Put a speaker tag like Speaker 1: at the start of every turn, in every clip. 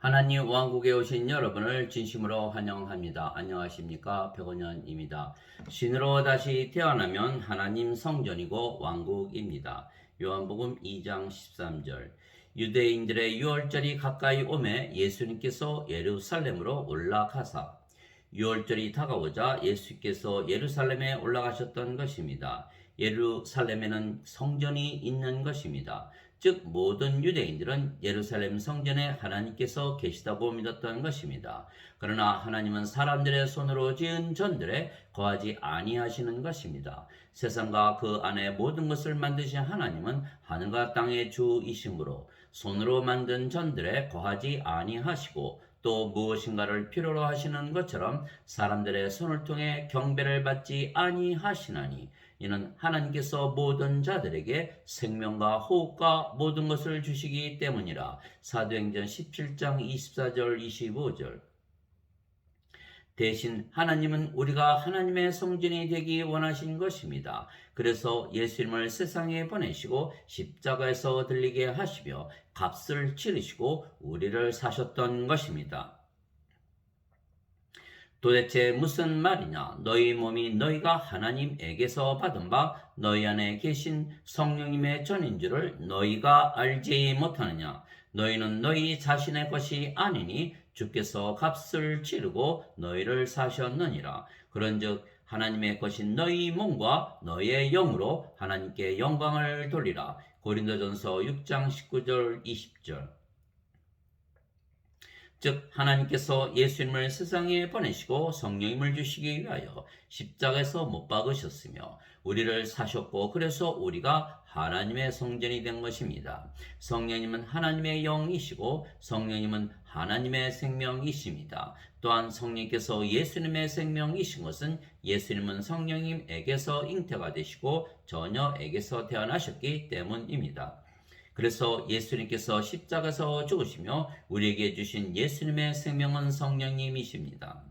Speaker 1: 하나님 왕국에 오신 여러분을 진심으로 환영합니다. 안녕하십니까? 백원현입니다. 신으로 다시 태어나면 하나님 성전이고 왕국입니다. 요한복음 2장 13절. 유대인들의 유월절이 가까이 오매 예수님께서 예루살렘으로 올라가사 유월절이 다가오자 예수께서 예루살렘에 올라가셨던 것입니다. 예루살렘에는 성전이 있는 것입니다. 즉 모든 유대인들은 예루살렘 성전에 하나님께서 계시다고 믿었던 것입니다. 그러나 하나님은 사람들의 손으로 지은 전들에 거하지 아니하시는 것입니다. 세상과 그 안에 모든 것을 만드신 하나님은 하늘과 땅의 주이심으로 손으로 만든 전들에 거하지 아니하시고 또 무엇인가를 필요로 하시는 것처럼 사람들의 손을 통해 경배를 받지 아니하시나니 이는 하나님께서 모든 자들에게 생명과 호흡과 모든 것을 주시기 때문이라. 사도행전 17장 24절 25절. 대신 하나님은 우리가 하나님의 성전이 되기 원하신 것입니다. 그래서 예수님을 세상에 보내시고 십자가에서 들리게 하시며 값을 치르시고 우리를 사셨던 것입니다. 도대체 무슨 말이냐? 너희 몸이 너희가 하나님에게서 받은 바 너희 안에 계신 성령님의 전인 줄을 너희가 알지 못하느냐? 너희는 너희 자신의 것이 아니니 주께서 값을 치르고 너희를 사셨느니라. 그런즉 하나님의 것인 너희 몸과 너희의 영으로 하나님께 영광을 돌리라. 고린도전서 6장 19절 20절. 즉 하나님께서 예수님을 세상에 보내시고 성령님을 주시기 위하여 십자가에서 못 박으셨으며 우리를 사셨고 그래서 우리가 하나님의 성전이 된 것입니다. 성령님은 하나님의 영이시고 성령님은 하나님의 생명이십니다. 또한 성령께서 예수님의 생명이신 것은 예수님은 성령님에게서 잉태가 되시고 전혀에게서 태어나셨기 때문입니다. 그래서 예수님께서 십자가에서 죽으시며 우리에게 주신 예수님의 생명은 성령님이십니다.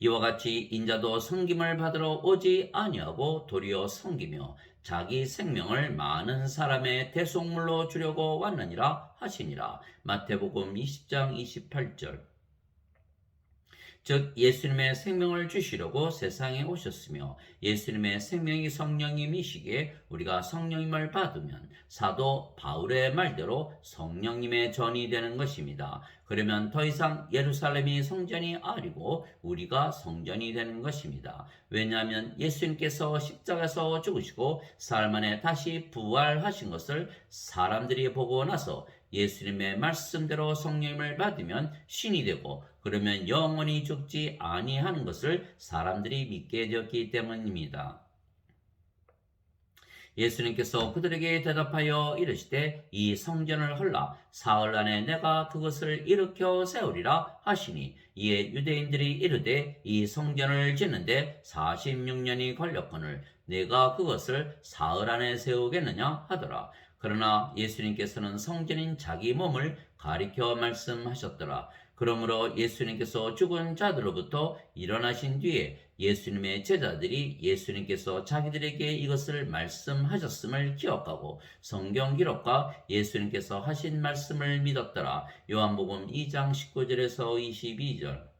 Speaker 1: 이와 같이 인자도 성김을 받으러 오지 아니하고 도리어 성기며 자기 생명을 많은 사람의 대속물로 주려고 왔느니라 하시니라. 마태복음 20장 28절. 즉 예수님의 생명을 주시려고 세상에 오셨으며 예수님의 생명이 성령님이시기에 우리가 성령님을 받으면 사도 바울의 말대로 성령님의 전이 되는 것입니다. 그러면 더 이상 예루살렘이 성전이 아니고 우리가 성전이 되는 것입니다. 왜냐하면 예수님께서 십자가에서 죽으시고 사흘 만에 다시 부활하신 것을 사람들이 보고 나서 예수님의 말씀대로 성령님을 받으면 신이 되고 그러면 영원히 죽지 아니하는 것을 사람들이 믿게 되었기 때문입니다. 예수님께서 그들에게 대답하여 이르시되 이 성전을 헐라 사흘 안에 내가 그것을 일으켜 세우리라 하시니 이에 유대인들이 이르되 이 성전을 짓는데 46년이 걸렸거늘 내가 그것을 사흘 안에 세우겠느냐 하더라 그러나 예수님께서는 성전인 자기 몸을 가리켜 말씀하셨더라. 그러므로 예수님께서 죽은 자들로부터 일어나신 뒤에 예수님의 제자들이 예수님께서 자기들에게 이것을 말씀하셨음을 기억하고 성경 기록과 예수님께서 하신 말씀을 믿었더라. 요한복음 2장 19절에서 22절.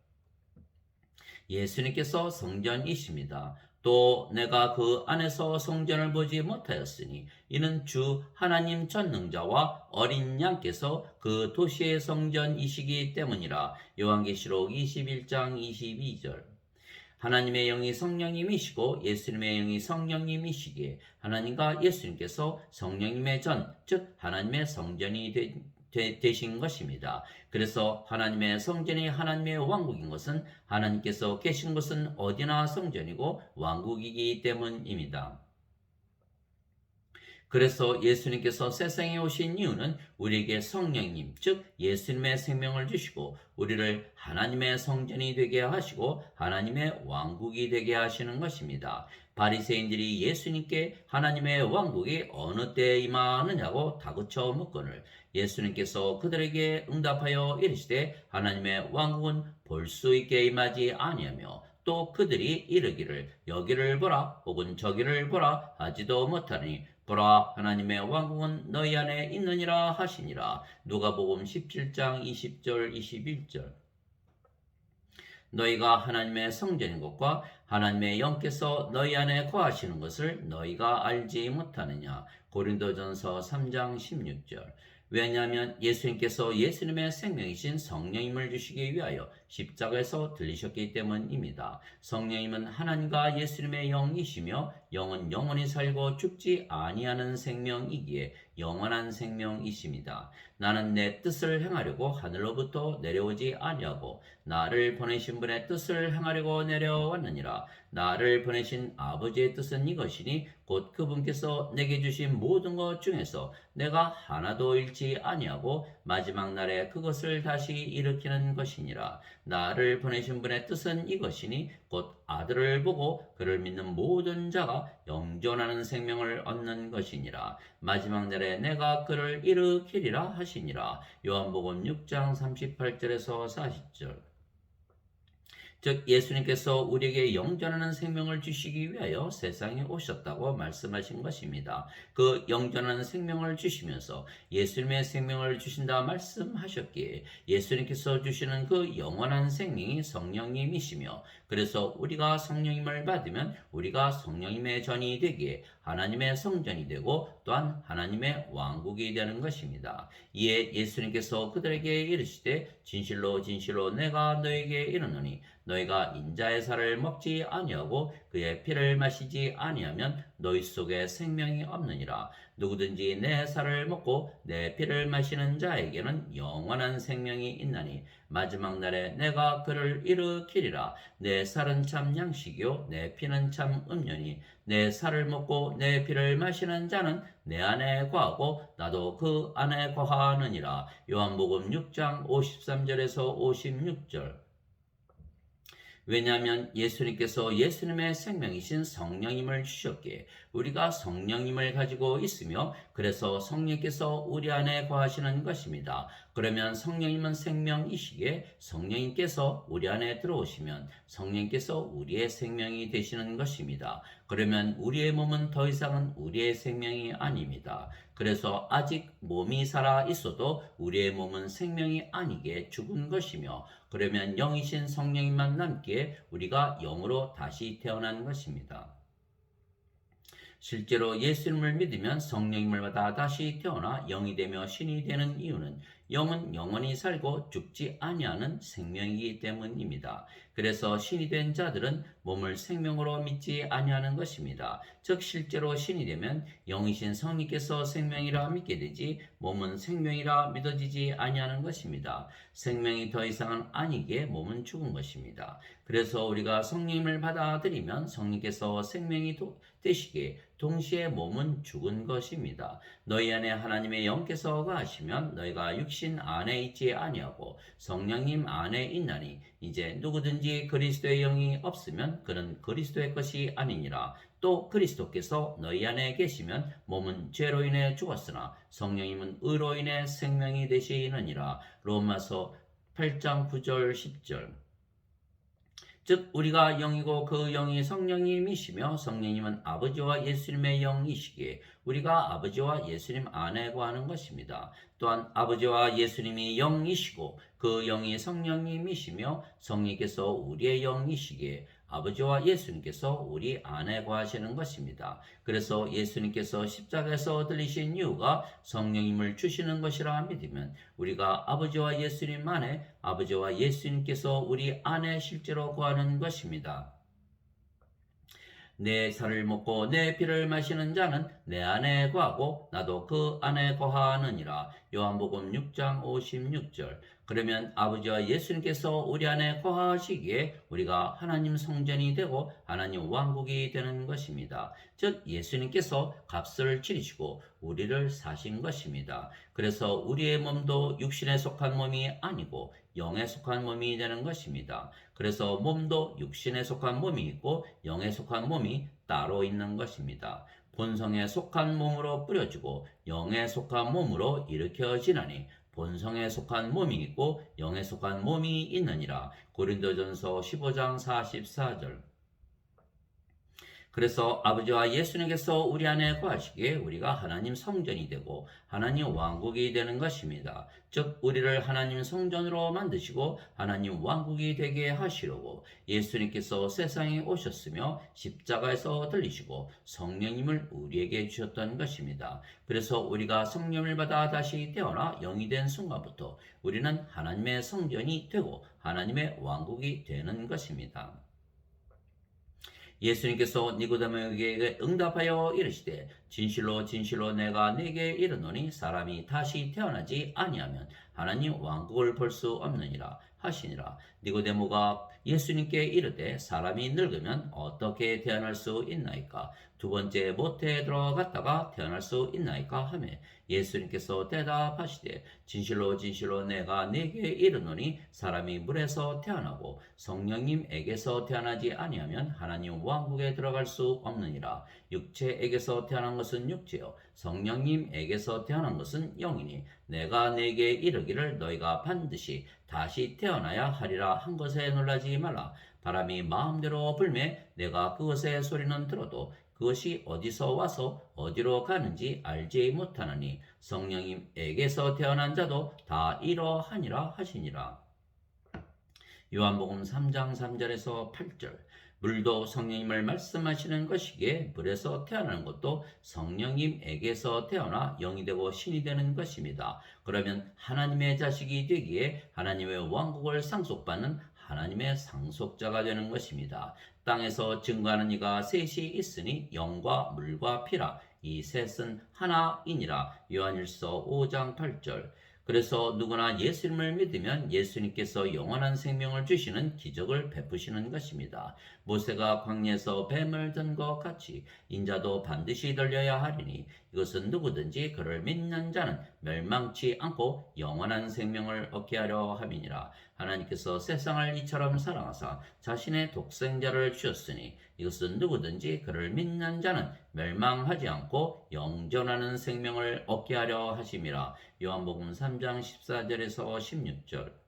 Speaker 1: 예수님께서 성전이십니다. 또 내가 그 안에서 성전을 보지 못하였으니 이는 주 하나님 전능자와 어린 양께서 그 도시의 성전이시기 때문이라. 요한계시록 21장 22절. 하나님의 영이 성령님이시고 예수님의 영이 성령님이시기에 하나님과 예수님께서 성령님의 전, 즉 하나님의 성전이 된 되, 신 것입니다. 그래서 하나님의 성전이 하나님의 왕국인 것은 하나님께서 계신 것은 어디나 성전이고 왕국이기 때문입니다. 그래서 예수님께서 세상에 오신 이유는 우리에게 성령님, 즉 예수님의 생명을 주시고 우리를 하나님의 성전이 되게 하시고 하나님의 왕국이 되게 하시는 것입니다. 바리새인들이 예수님께 하나님의 왕국이 어느 때 임하느냐고 다그쳐 묻거늘 예수님께서 그들에게 응답하여 이르시되 하나님의 왕국은 볼 수 있게 임하지 아니하며 또 그들이 이르기를 여기를 보라 혹은 저기를 보라 하지도 못하니 보라 하나님의 왕국은 너희 안에 있느니라 하시니라. 누가복음 17장 20절 21절 너희가 하나님의 성전인 것과 하나님의 영께서 너희 안에 거하시는 것을 너희가 알지 못하느냐. 고린도전서 3장 16절. 왜냐하면 예수님께서 예수님의 생명이신 성령님을 주시기 위하여 십자가에서 들리셨기 때문입니다. 성령님은 하나님과 예수님의 영이시며 영은 영원히 살고 죽지 아니하는 생명이기에 영원한 생명이십니다. 나는 내 뜻을 행하려고 하늘로부터 내려오지 아니하고 나를 보내신 분의 뜻을 행하려고 내려왔느니라. 나를 보내신 아버지의 뜻은 이것이니 곧 그분께서 내게 주신 모든 것 중에서 내가 하나도 잃지 아니하고 마지막 날에 그것을 다시 일으키는 것이니라. 나를 보내신 분의 뜻은 이것이니 곧 아들을 보고 그를 믿는 모든 자가 영존하는 생명을 얻는 것이니라. 마지막 날에 내가 그를 일으키리라 하시니라. 요한복음 6장 38절에서 40절. 즉 예수님께서 우리에게 영전하는 생명을 주시기 위하여 세상에 오셨다고 말씀하신 것입니다. 그 영전하는 생명을 주시면서 예수님의 생명을 주신다 말씀하셨기에 예수님께서 주시는 그 영원한 생명이 성령님이시며 그래서 우리가 성령님을 받으면 우리가 성령님의 전이 되기에 하나님의 성전이 되고 또한 하나님의 왕국이 되는 것입니다. 이에 예수님께서 그들에게 이르시되 진실로 진실로 내가 너에게 이르노니 너희가 인자의 살을 먹지 아니하고 그의 피를 마시지 아니하면 너희 속에 생명이 없느니라. 누구든지 내 살을 먹고 내 피를 마시는 자에게는 영원한 생명이 있나니 마지막 날에 내가 그를 일으키리라. 내 살은 참 양식이요 내 피는 참 음료니 내 살을 먹고 내 피를 마시는 자는 내 안에 거하고 나도 그 안에 거하느니라. 요한복음 6장 53절에서 56절 왜냐하면 예수님께서 예수님의 생명이신 성령님을 주셨기에 우리가 성령님을 가지고 있으며 그래서 성령께서 우리 안에 거하시는 것입니다. 그러면 성령님은 생명이시기에 성령님께서 우리 안에 들어오시면 성령께서 우리의 생명이 되시는 것입니다. 그러면 우리의 몸은 더 이상은 우리의 생명이 아닙니다. 그래서 아직 몸이 살아 있어도 우리의 몸은 생명이 아니게 죽은 것이며 그러면 영이신 성령님만 남기에 우리가 영으로 다시 태어난 것입니다. 실제로 예수님을 믿으면 성령님을 받아 다시 태어나 영이 되며 신이 되는 이유는 영은 영원히 살고 죽지 아니하는 생명이기 때문입니다. 그래서 신이 된 자들은 몸을 생명으로 믿지 아니하는 것입니다. 즉 실제로 신이 되면 영이신 성령께서 생명이라 믿게 되지 몸은 생명이라 믿어지지 아니하는 것입니다. 생명이 더 이상은 아니기에 몸은 죽은 것입니다. 그래서 우리가 성령님을 받아들이면 성령께서 생명이 되시기에 동시에 몸은 죽은 것입니다. 너희 안에 하나님의 영께서 가시면 너희가 육신 안에 있지 아니하고 성령님 안에 있나니 이제 누구든지 그리스도의 영이 없으면 그는 그리스도의 것이 아니니라. 또 그리스도께서 너희 안에 계시면 몸은 죄로 인해 죽었으나 성령님은 의로 인해 생명이 되시느니라. 로마서 8장 9절 10절 즉 우리가 영이고 그 영이 성령님이시며 성령님은 아버지와 예수님의 영이시기에 우리가 아버지와 예수님 안에 거하는 것입니다. 또한 아버지와 예수님이 영이시고 그 영이 성령님이시며 성령께서 우리의 영이시기에 아버지와 예수님께서 우리 안에 거하시는 것입니다. 그래서 예수님께서 십자가에서 들리신 이유가 성령님을 주시는 것이라 믿으면 우리가 아버지와 예수님 안에 아버지와 예수님께서 우리 안에 실제로 거하는 것입니다. 내 살을 먹고 내 피를 마시는 자는 내 안에 거하고 나도 그 안에 거하느니라. 요한복음 6장 56절. 그러면 아버지와 예수님께서 우리 안에 거하시기에 우리가 하나님 성전이 되고 하나님 왕국이 되는 것입니다. 즉 예수님께서 값을 치르시고 우리를 사신 것입니다. 그래서 우리의 몸도 육신에 속한 몸이 아니고 영에 속한 몸이 되는 것입니다. 그래서 몸도 육신에 속한 몸이 있고 영에 속한 몸이 따로 있는 것입니다. 본성에 속한 몸으로 뿌려지고 영에 속한 몸으로 일으켜지나니 본성에 속한 몸이 있고 영에 속한 몸이 있느니라. 고린도전서 15장 44절. 그래서 아버지와 예수님께서 우리 안에 거하시기에 우리가 하나님 성전이 되고 하나님 왕국이 되는 것입니다. 즉 우리를 하나님 성전으로 만드시고 하나님 왕국이 되게 하시려고 예수님께서 세상에 오셨으며 십자가에서 들리시고 성령님을 우리에게 주셨던 것입니다. 그래서 우리가 성령을 받아 다시 태어나 영이 된 순간부터 우리는 하나님의 성전이 되고 하나님의 왕국이 되는 것입니다. 예수님께서 니고데모에게 응답하여 이르시되 진실로 진실로 내가 네게 이르노니 사람이 다시 태어나지 아니하면 하나님 왕국을 볼 수 없느니라 하시니라. 니고데모가 예수님께 이르되 사람이 늙으면 어떻게 태어날 수 있나이까 두 번째 모태에 들어갔다가 태어날 수 있나이까 하매 예수님께서 대답하시되 진실로 진실로 내가 네게 이르노니 사람이 물에서 태어나고 성령님에게서 태어나지 아니하면 하나님 왕국에 들어갈 수 없느니라. 육체에게서 태어난 것은 육체요 성령님에게서 태어난 것은 영이니 내가 네게 이르기를 너희가 반드시 다시 태어나야 하리라 한 것에 놀라지 말라. 바람이 마음대로 불매 내가 그것의 소리는 들어도 그것이 어디서 와서 어디로 가는지 알지 못하느니 성령님에게서 태어난 자도 다 이러하니라 하시니라. 요한복음 3장 3절에서 8절 물도 성령님을 말씀하시는 것이기에 물에서 태어나는 것도 성령님에게서 태어나 영이 되고 신이 되는 것입니다. 그러면 하나님의 자식이 되기에 하나님의 왕국을 상속받는 하나님의 상속자가 되는 것입니다. 땅에서 증거하는 이가 셋이 있으니 영과 물과 피라 이 셋은 하나이니라 요한일서 5장 8절 그래서 누구나 예수님을 믿으면 예수님께서 영원한 생명을 주시는 기적을 베푸시는 것입니다. 모세가 광야에서 뱀을 든 것 같이 인자도 반드시 들려야 하리니 이것은 누구든지 그를 믿는 자는 멸망치 않고 영원한 생명을 얻게 하려 함이니라. 하나님께서 세상을 이처럼 사랑하사 자신의 독생자를 주셨으니 이것은 누구든지 그를 믿는 자는 멸망하지 않고 영전하는 생명을 얻게 하려 하심이라. 요한복음 3장 14절에서 16절.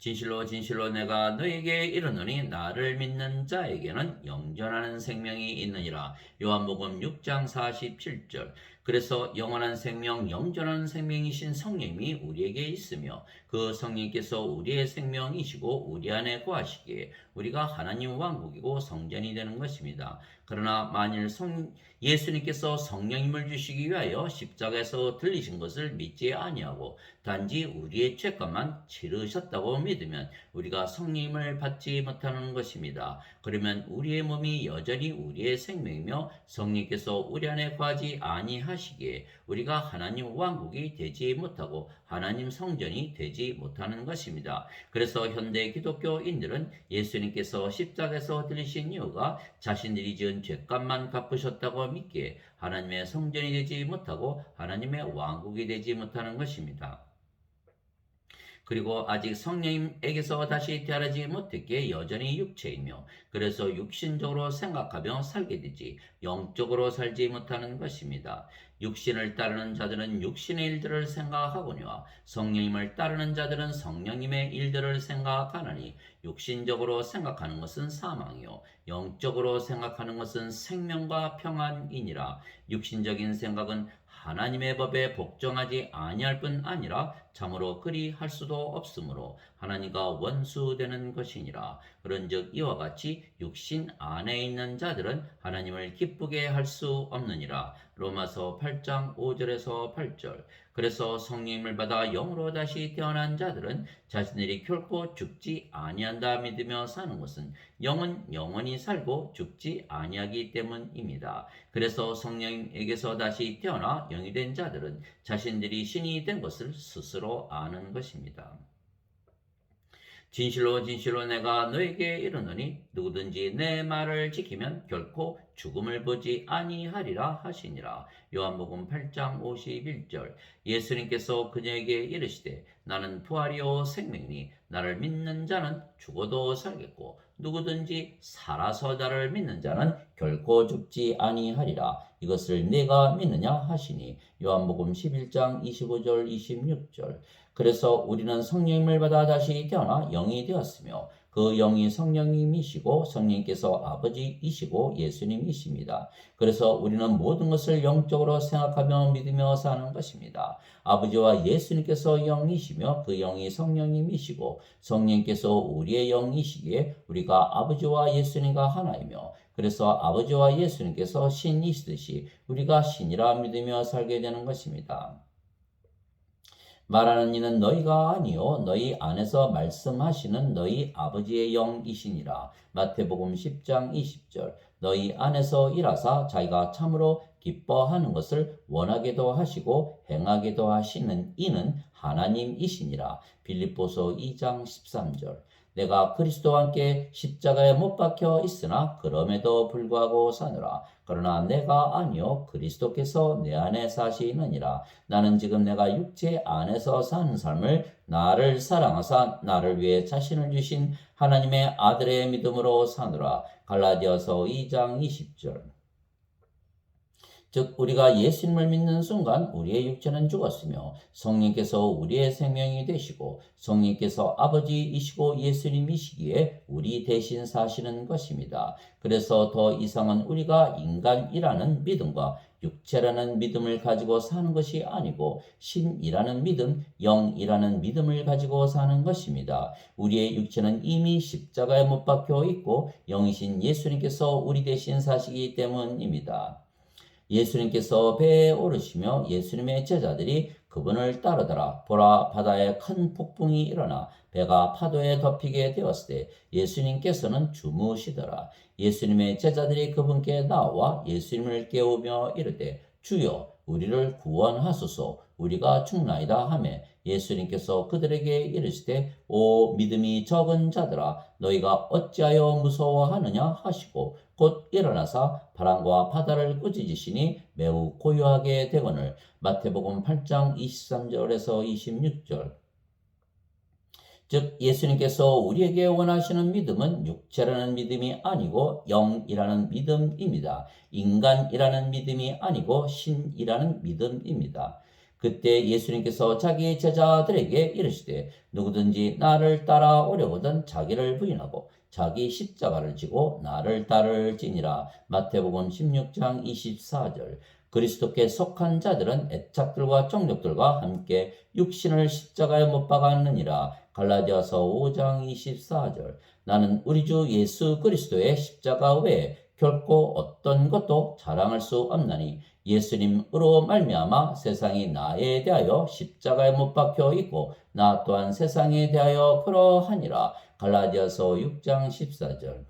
Speaker 1: 진실로 진실로 내가 너에게 이르노니 나를 믿는 자에게는 영전하는 생명이 있느니라. 요한복음 6장 47절. 그래서 영원한 생명, 영전한 생명이신 성령이 우리에게 있으며 그 성령께서 우리의 생명이시고 우리 안에 거하시기에 우리가 하나님 왕국이고 성전이 되는 것입니다. 그러나 만일 성, 예수님께서 성령님을 주시기 위하여 십자가에서 들리신 것을 믿지 아니하고 단지 우리의 죄값만 치르셨다고 믿으면 우리가 성령님을 받지 못하는 것입니다. 그러면 우리의 몸이 여전히 우리의 생명이며 성령께서 우리 안에 거하지 아니하시기에 우리가 하나님 왕국이 되지 못하고 하나님 성전이 되지 못하는 것입니다. 그래서 현대 기독교인들은 예수님께서 십자가에서 들리신 이유가 자신들이 지은 죄값만 갚으셨다고 믿기에 하나님의 성전이 되지 못하고 하나님의 왕국이 되지 못하는 것입니다. 그리고 아직 성령님에게서 다시 태어나지 못했기에 여전히 육체이며 그래서 육신적으로 생각하며 살게 되지 영적으로 살지 못하는 것입니다. 육신을 따르는 자들은 육신의 일들을 생각하거니와 성령님을 따르는 자들은 성령님의 일들을 생각하나니 육신적으로 생각하는 것은 사망이요 영적으로 생각하는 것은 생명과 평안이니라 육신적인 생각은 하나님의 법에 복종하지 아니할 뿐 아니라 참으로 그리 할 수도 없으므로 하나님과 원수되는 것이니라. 그런즉 이와 같이 육신 안에 있는 자들은 하나님을 기쁘게 할 수 없느니라. 로마서 8장 5절에서 8절. 그래서 성령님을 받아 영으로 다시 태어난 자들은 자신들이 결코 죽지 아니한다 믿으며 사는 것은 영은 영원히 살고 죽지 아니하기 때문입니다. 그래서 성령님에게서 다시 태어나 영이 된 자들은 자신들이 신이 된 것을 스스로 아는 것입니다. 진실로 진실로 내가 너에게 이르노니 누구든지 내 말을 지키면 결코 죽음을 보지 아니하리라 하시니라. 요한복음 8장 51절. 예수님께서 그녀에게 이르시되 나는 부활이요 생명이니 나를 믿는 자는 죽어도 살겠고 누구든지 살아서 나를 믿는 자는 결코 죽지 아니하리라. 이것을 내가 믿느냐 하시니 요한복음 11장 25절 26절. 그래서 우리는 성령님을 받아 다시 태어나 영이 되었으며 그 영이 성령님이시고 성령께서 아버지이시고 예수님이십니다. 그래서 우리는 모든 것을 영적으로 생각하며 믿으며 사는 것입니다. 아버지와 예수님께서 영이시며 그 영이 성령님이시고 성령께서 우리의 영이시기에 우리가 아버지와 예수님과 하나이며 그래서 아버지와 예수님께서 신이시듯이 우리가 신이라 믿으며 살게 되는 것입니다. 말하는 이는 너희가 아니요 너희 안에서 말씀하시는 너희 아버지의 영이시니라. 마태복음 10장 20절. 너희 안에서 일하사 자기가 참으로 기뻐하는 것을 원하게도 하시고 행하게도 하시는 이는 하나님이시니라. 빌립보서 2장 13절. 내가 그리스도와 함께 십자가에 못 박혀 있으나 그럼에도 불구하고 사느라. 그러나 내가 아니요 그리스도께서 내 안에 사시느니라. 나는 지금 내가 육체 안에서 사는 삶을 나를 사랑하사 나를 위해 자신을 주신 하나님의 아들의 믿음으로 사느라. 갈라디아서 2장 20절 즉 우리가 예수님을 믿는 순간 우리의 육체는 죽었으며 성령께서 우리의 생명이 되시고 성령께서 아버지이시고 예수님이시기에 우리 대신 사시는 것입니다. 그래서 더 이상은 우리가 인간이라는 믿음과 육체라는 믿음을 가지고 사는 것이 아니고 신이라는 믿음, 영이라는 믿음을 가지고 사는 것입니다. 우리의 육체는 이미 십자가에 못 박혀 있고 영이신 예수님께서 우리 대신 사시기 때문입니다. 예수님께서 배에 오르시며 예수님의 제자들이 그분을 따르더라. 보라 바다에 큰 폭풍이 일어나 배가 파도에 덮이게 되었을 때 예수님께서는 주무시더라. 예수님의 제자들이 그분께 나와 예수님을 깨우며 이르되 주여 우리를 구원하소서. 우리가 죽나이다 하매 예수님께서 그들에게 이르시되 오 믿음이 적은 자들아 너희가 어찌하여 무서워하느냐 하시고 곧 일어나사 바람과 바다를 꾸짖으시니 매우 고요하게 되거늘. 마태복음 8장 23절에서 26절 즉 예수님께서 우리에게 원하시는 믿음은 육체라는 믿음이 아니고 영이라는 믿음입니다. 인간이라는 믿음이 아니고 신이라는 믿음입니다. 그때 예수님께서 자기 제자들에게 이르시되 누구든지 나를 따라오려거든 자기를 부인하고 자기 십자가를 지고 나를 따를지니라 마태복음 16장 24절 그리스도께 속한 자들은 애착들과 정력들과 함께 육신을 십자가에 못 박았느니라 갈라디아서 5장 24절 나는 우리 주 예수 그리스도의 십자가 외에 결코 어떤 것도 자랑할 수 없나니 예수님으로 말미암아 세상이 나에 대하여 십자가에 못 박혀 있고 나 또한 세상에 대하여 그러하니라. 갈라디아서 6장 14절.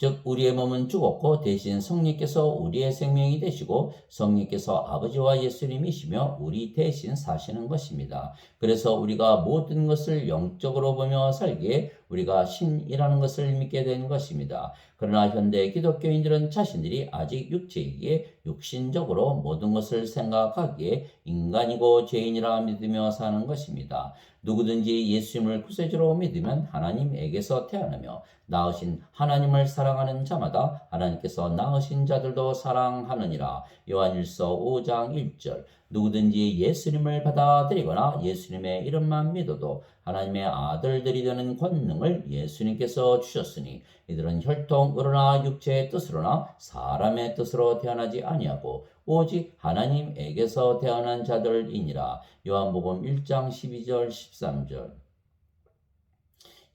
Speaker 1: 즉 우리의 몸은 죽었고 대신 성령께서 우리의 생명이 되시고 성령께서 아버지와 예수님이시며 우리 대신 사시는 것입니다. 그래서 우리가 모든 것을 영적으로 보며 살기에 우리가 신이라는 것을 믿게 된 것입니다. 그러나 현대 기독교인들은 자신들이 아직 육체이기에 육신적으로 모든 것을 생각하기에 인간이고 죄인이라 믿으며 사는 것입니다. 누구든지 예수님을 구세주로 믿으면 하나님에게서 태어나며 낳으신 하나님을 사랑하는 자마다 하나님께서 낳으신 자들도 사랑하느니라. 요한일서 5장 1절. 누구든지 예수님을 받아들이거나 예수님의 이름만 믿어도 하나님의 아들들이 되는 권능을 예수님께서 주셨으니 이들은 혈통으로나 육체의 뜻으로나 사람의 뜻으로 태어나지 아니하고 오직 하나님에게서 태어난 자들이니라. 요한복음 1장 12절 13절.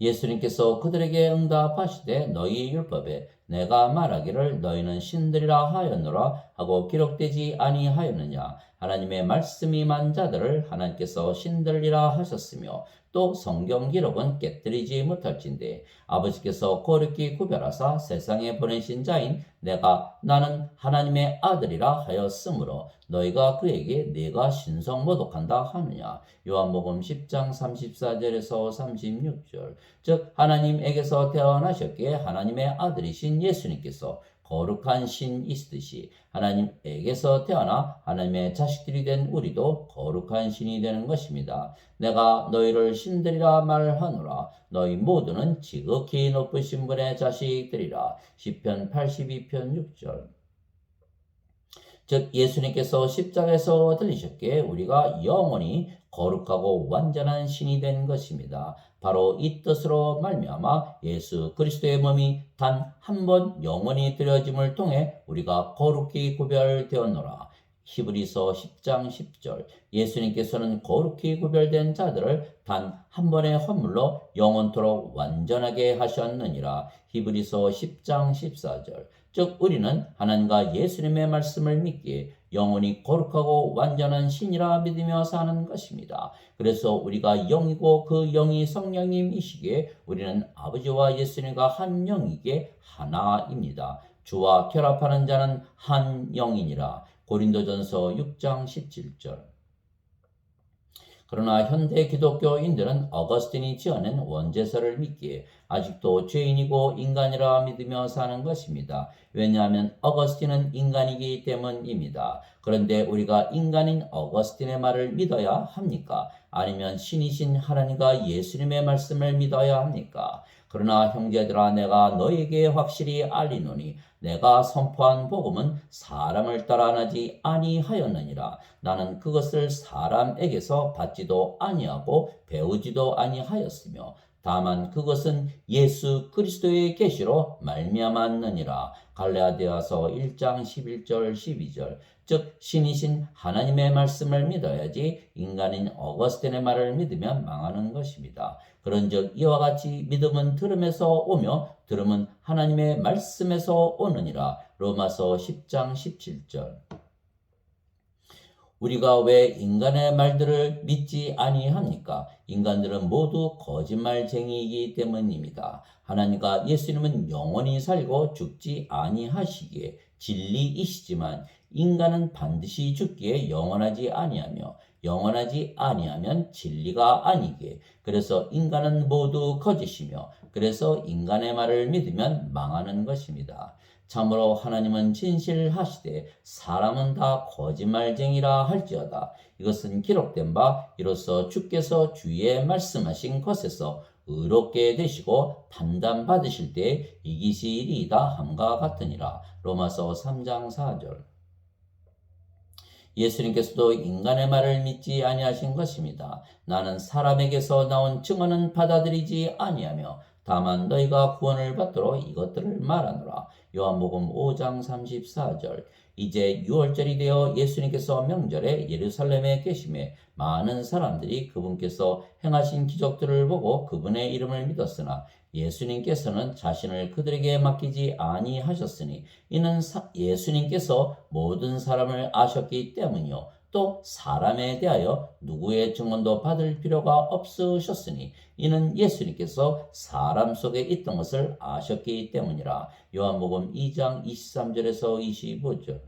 Speaker 1: 예수님께서 그들에게 응답하시되 너희 율법에 내가 말하기를 너희는 신들이라 하였노라 하고 기록되지 아니하였느냐 하나님의 말씀이 만 자들을 하나님께서 신들이라 하셨으며 또 성경 기록은 깨뜨리지 못할진데 아버지께서 거룩히 구별하사 세상에 보내신 자인 내가 나는 하나님의 아들이라 하였으므로 너희가 그에게 내가 신성 모독한다 하느냐? 요한복음 10장 34절에서 36절. 즉 하나님에게서 태어나셨기에 하나님의 아들이신 예수님께서 거룩한 신이시듯이 하나님에게서 태어나 하나님의 자식들이 된 우리도 거룩한 신이 되는 것입니다. 내가 너희를 신들이라 말하노라. 너희 모두는 지극히 높으신 분의 자식들이라. 10편 82편 6절. 즉 예수님께서 십자가에서 들리셨기에 우리가 영원히 거룩하고 완전한 신이 된 것입니다. 바로 이 뜻으로 말미암아 예수 그리스도의 몸이 단 한 번 영원히 드려짐을 통해 우리가 거룩히 구별되었노라. 히브리서 10장 10절 예수님께서는 거룩히 구별된 자들을 단 한 번의 헌물로 영원토록 완전하게 하셨느니라. 히브리서 10장 14절 즉 우리는 하나님과 예수님의 말씀을 믿기에 영원히 거룩하고 완전한 신이라 믿으며 사는 것입니다. 그래서 우리가 영이고 그 영이 성령님이시기에 우리는 아버지와 예수님과 한 영이기에 하나입니다. 주와 결합하는 자는 한 영이니라. 고린도전서 6장 17절. 그러나 현대 기독교인들은 어거스틴이 지어낸 원죄서를 믿기에 아직도 죄인이고 인간이라 믿으며 사는 것입니다. 왜냐하면 어거스틴은 인간이기 때문입니다. 그런데 우리가 인간인 어거스틴의 말을 믿어야 합니까? 아니면 신이신 하나님과 예수님의 말씀을 믿어야 합니까? 그러나 형제들아 내가 너에게 확실히 알리노니 내가 선포한 복음은 사람을 따라 나지 아니하였느니라. 나는 그것을 사람에게서 받지도 아니하고 배우지도 아니하였으며 다만 그것은 예수 그리스도의 계시로 말미암았느니라. 갈레아디아서 1장 11절 12절. 즉 신이신 하나님의 말씀을 믿어야지 인간인 어거스틴의 말을 믿으면 망하는 것입니다. 그런즉 이와 같이 믿음은 들음에서 오며 들음은 하나님의 말씀에서 오느니라. 로마서 10장 17절. 우리가 왜 인간의 말들을 믿지 아니합니까? 인간들은 모두 거짓말쟁이이기 때문입니다. 하나님과 예수님은 영원히 살고 죽지 아니하시기에 진리이시지만 인간은 반드시 죽기에 영원하지 아니하며 영원하지 아니하면 진리가 아니기에 그래서 인간은 모두 거짓이며 그래서 인간의 말을 믿으면 망하는 것입니다. 참으로 하나님은 진실하시되 사람은 다 거짓말쟁이라 할지어다. 이것은 기록된 바 이로써 주께서 주의 말씀하신 것에서 의롭게 되시고 판단 받으실 때 이기시리이다 함과 같으니라. 로마서 3장 4절. 예수님께서도 인간의 말을 믿지 아니하신 것입니다. 나는 사람에게서 나온 증언은 받아들이지 아니하며 다만 너희가 구원을 받도록 이것들을 말하노라. 요한복음 5장 34절. 이제 6월절이 되어 예수님께서 명절에 예루살렘에 계심에 많은 사람들이 그분께서 행하신 기적들을 보고 그분의 이름을 믿었으나 예수님께서는 자신을 그들에게 맡기지 아니하셨으니 이는 예수님께서 모든 사람을 아셨기 때문이요. 또 사람에 대하여 누구의 증언도 받을 필요가 없으셨으니 이는 예수님께서 사람 속에 있던 것을 아셨기 때문이라. 요한복음 2장 23절에서 25절.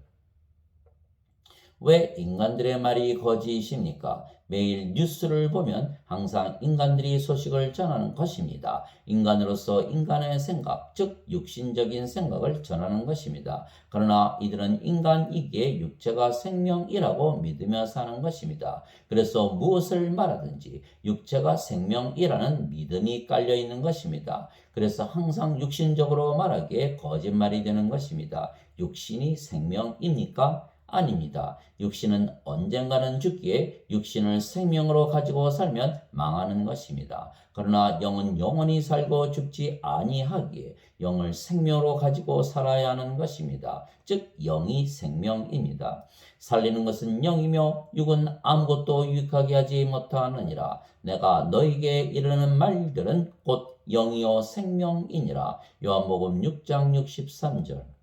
Speaker 1: 왜 인간들의 말이 거짓입니까? 매일 뉴스를 보면 항상 인간들이 소식을 전하는 것입니다. 인간으로서 인간의 생각, 즉 육신적인 생각을 전하는 것입니다. 그러나 이들은 인간이기에 육체가 생명이라고 믿으며 사는 것입니다. 그래서 무엇을 말하든지 육체가 생명이라는 믿음이 깔려 있는 것입니다. 그래서 항상 육신적으로 말하기에 거짓말이 되는 것입니다. 육신이 생명입니까? 아닙니다. 육신은 언젠가는 죽기에 육신을 생명으로 가지고 살면 망하는 것입니다. 그러나 영은 영원히 살고 죽지 아니하기에 영을 생명으로 가지고 살아야 하는 것입니다. 즉 영이 생명입니다. 살리는 것은 영이며 육은 아무것도 유익하게 하지 못하느니라. 내가 너에게 이르는 말들은 곧 영이요 생명이니라. 요한복음 6장 63절.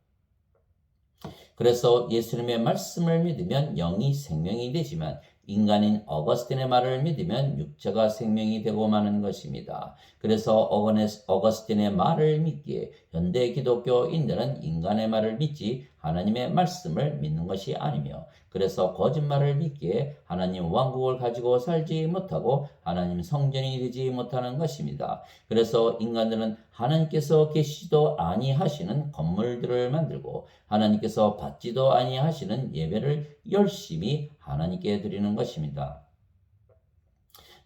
Speaker 1: 그래서 예수님의 말씀을 믿으면 영이 생명이 되지만 인간인 어거스틴의 말을 믿으면 육체가 생명이 되고 마는 것입니다. 그래서 어거스틴의 말을 믿기에 현대 기독교인들은 인간의 말을 믿지 하나님의 말씀을 믿는 것이 아니며 그래서 거짓말을 믿기에 하나님 왕국을 가지고 살지 못하고 하나님 성전이 되지 못하는 것입니다. 그래서 인간들은 하나님께서 계시지도 아니하시는 건물들을 만들고 하나님께서 받지도 아니하시는 예배를 열심히 하나님께 드리는 것입니다.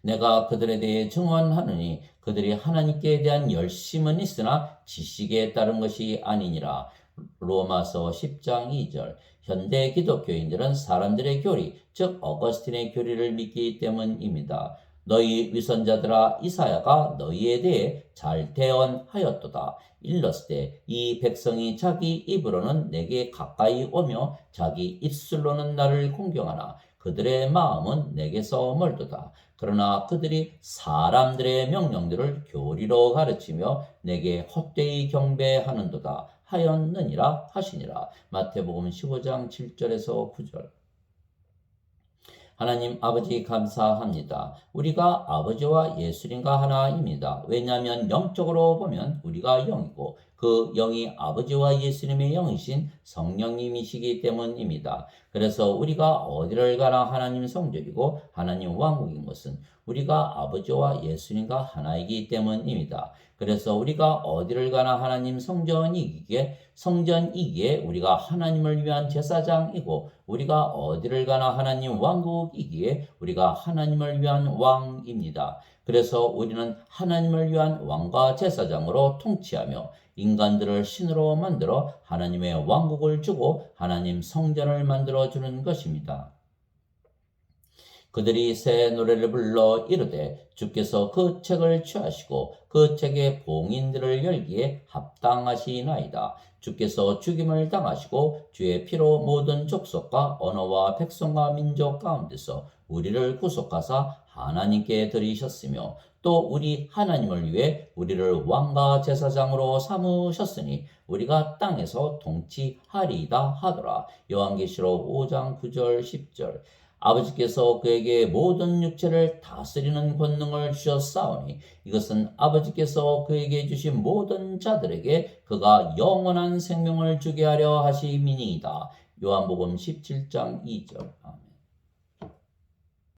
Speaker 1: 내가 그들에 대해 증언하느니 그들이 하나님께 대한 열심은 있으나 지식에 따른 것이 아니니라. 로마서 10장 2절. 현대 기독교인들은 사람들의 교리, 즉 어거스틴의 교리를 믿기 때문입니다. 너희 위선자들아 이사야가 너희에 대해 잘 대언하였도다. 일렀을 이 백성이 자기 입으로는 내게 가까이 오며 자기 입술로는 나를 공경하나 그들의 마음은 내게서 멀도다. 그러나 그들이 사람들의 명령들을 교리로 가르치며 내게 헛되이 경배하는도다 하였느니라 하시니라. 마태복음 15장 7절에서 9절. 하나님 아버지 감사합니다. 우리가 아버지와 예수님과 하나입니다. 왜냐하면 영적으로 보면 우리가 영이고 그 영이 아버지와 예수님의 영이신 성령님이시기 때문입니다. 그래서 우리가 어디를 가나 하나님 성전이고 하나님 왕국인 것은 우리가 아버지와 예수님과 하나이기 때문입니다. 그래서 우리가 어디를 가나 하나님 성전이기에 성전이기에 우리가 하나님을 위한 제사장이고 우리가 어디를 가나 하나님 왕국이기에 우리가 하나님을 위한 왕입니다. 그래서 우리는 하나님을 위한 왕과 제사장으로 통치하며 인간들을 신으로 만들어 하나님의 왕국을 주고 하나님 성전을 만들어 주는 것입니다. 그들이 새 노래를 불러 이르되 주께서 그 책을 취하시고 그 책의 봉인들을 열기에 합당하시나이다. 주께서 죽임을 당하시고 주의 피로 모든 족속과 언어와 백성과 민족 가운데서 우리를 구속하사 하나님께 드리셨으며 또 우리 하나님을 위해 우리를 왕과 제사장으로 삼으셨으니 우리가 땅에서 통치하리이다 하더라. 요한계시록 5장 9절 10절 아버지께서 그에게 모든 육체를 다스리는 권능을 주셨사오니 이것은 아버지께서 그에게 주신 모든 자들에게 그가 영원한 생명을 주게 하려 하심이니이다. 요한복음 17장 2절. 아멘.